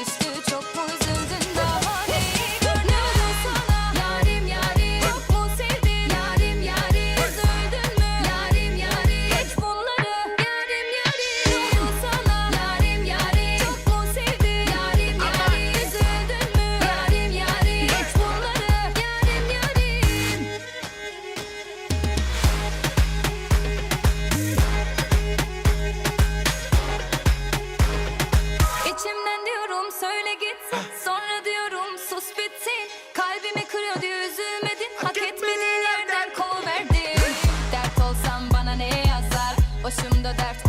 understood your Hadi hak etmediğin yerden kovverdin Dert olsam bana ne yazar? Başımda dert